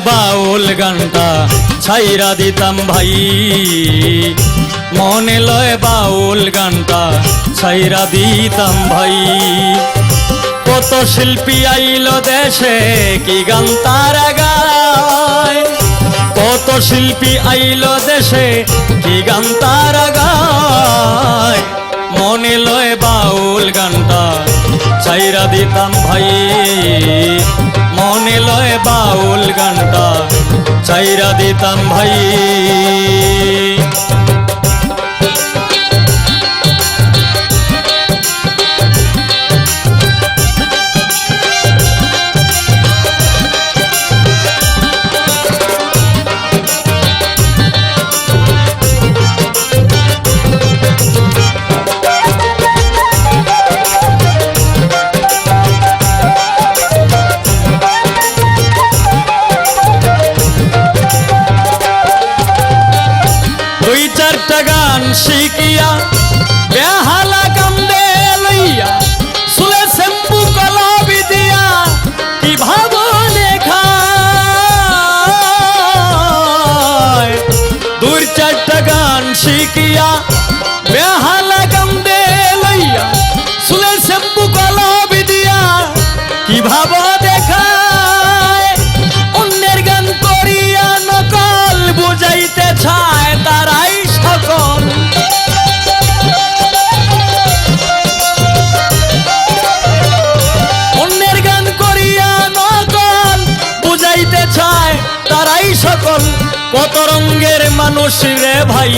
বাউল গানটা ছাইরা দিতাম ভাই। মনে লয় বাউল গানটা ছাইরা দিতাম ভাই। কত শিল্পী আইল দেশে, কি গান তারা গায়? কত শিল্পী আইল দেশে, কি গান তারা গায়? মনে লয় বাউল গানটা চাইরা দিতাম ভাই। মনে লয় বাউল গানটা চাইরা দিতাম ভাই। গান কত রঙ্গের মানুষ রে ভাই,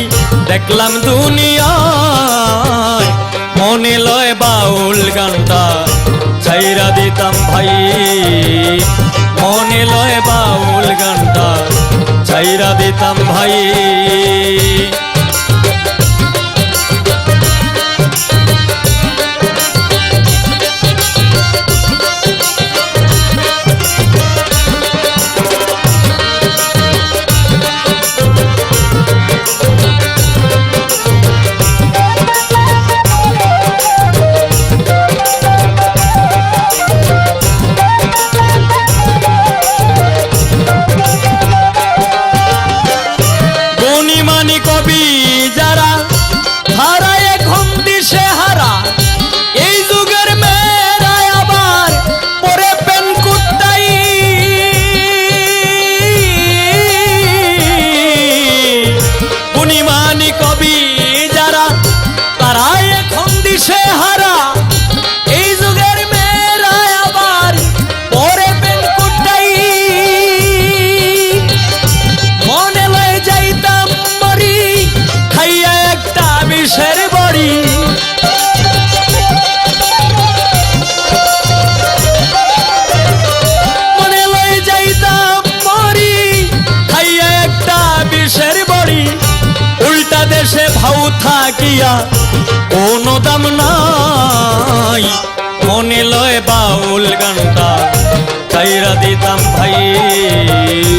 দেখলাম দুনিয়া মনে লয় বাউল গানটা চাইরা দিতাম ভাই। মনে লয় বাউল গানটা চাইরা দিতাম ভাই। দেশে ভাউ থাকিয়া কোনো দাম নাই। মনে লয় বাউল গানটা তাইরা দিতাম ভাই।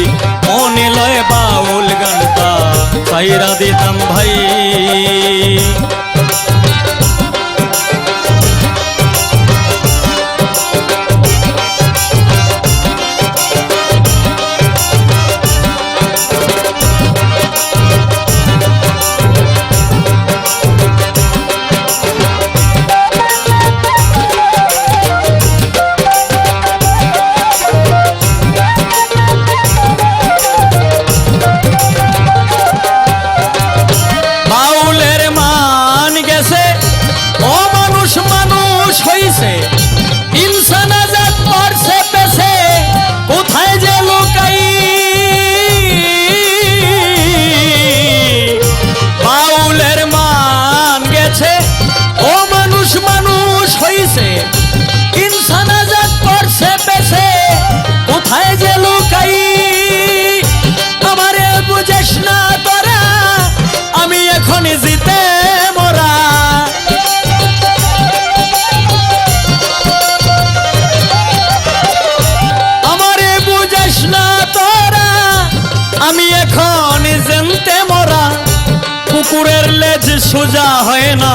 সোজা হয় না।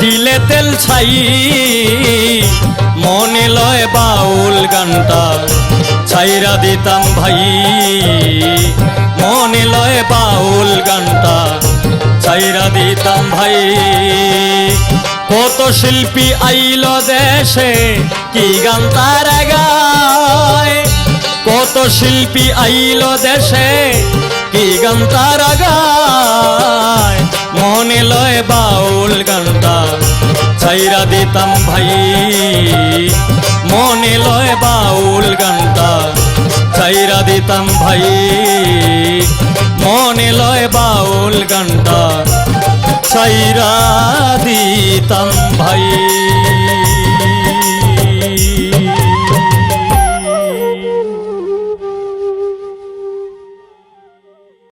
দিলে তেল ছাই, মনে লয় বাউল গানটা। ছাইরা দিতাম ভাই, মনে লয় বাউল গানটা। ছাইরা দিতাম ভাই, কত শিল্পী আইল দেশে, কি গান তার গায়? কত শিল্পী আইল দেশে, কি গান তার গায়? মনে লয় বাউল গানটা, ছাইরা দিতাম ভাই। মনে লয় বাউল গানটা, ছাইরা দিতাম ভাই। মনে লয় বাউল গানটা, ছাইরা দিতাম ভাই।